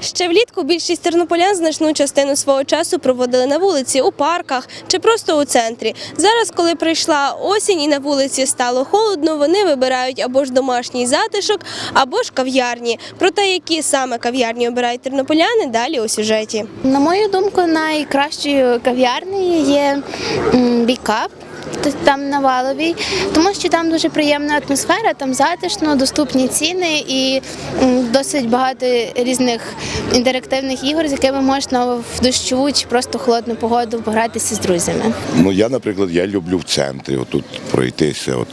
Ще влітку більшість тернополян значну частину свого часу проводили на вулиці, у парках чи просто у центрі. Зараз, коли прийшла осінь і на вулиці стало холодно, вони вибирають або ж домашній затишок, або ж кав'ярні. Про те, які саме кав'ярні обирають тернополяни, далі у сюжеті. На мою думку, найкращою кав'ярнею є бікап. Там на валовій, тому що там дуже приємна атмосфера, там затишно, доступні ціни і досить багато різних інтерактивних ігор, з якими можна в дощову чи просто холодну погоду погратися з друзями. Ну я, наприклад, я люблю в центрі отут пройтися. От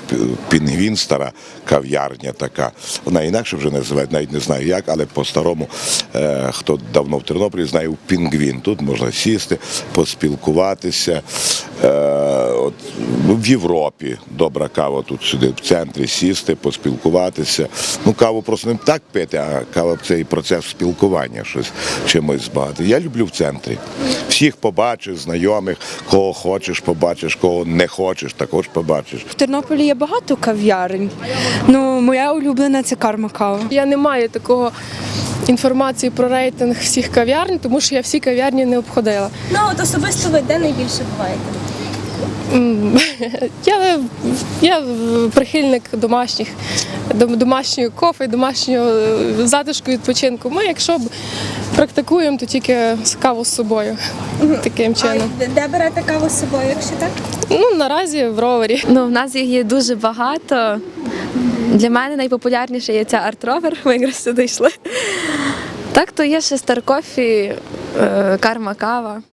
пінгвін, стара кав'ярня така. Вона інакше вже називають, навіть не знаю як, але по-старому, е, хто давно в Тернополі знає, пінгвін. Тут можна сісти, поспілкуватися. Е, от, ну, в Європі добра кава тут сюди в центрі сісти, поспілкуватися. Ну, каву просто не так пити, а кава це і процес спілкування, щось чимось збагати. Я люблю в центрі. Всіх побачиш, знайомих, кого хочеш, побачиш, кого не хочеш, також побачиш. В Тернополі є багато кав'ярень. Ну, моя улюблена це карма кава. Я не маю такого інформації про рейтинг всіх кав'ярень, тому що я всі кав'ярні не обходила. Ну от особисто ви де найбільше буваєте? Я, я прихильник домашніх, домашньої кофе, домашнього е, затишку відпочинку. Ми, якщо б практикуємо, то тільки каву з собою. Таким чином. де берете каву з собою, якщо так? Ну, наразі в ровері. Ну, в нас їх є дуже багато. Для мене найпопулярніше є ця арт-ровер, ми якраз сюди йшли. Так, то є ще Старкофі, карма кава.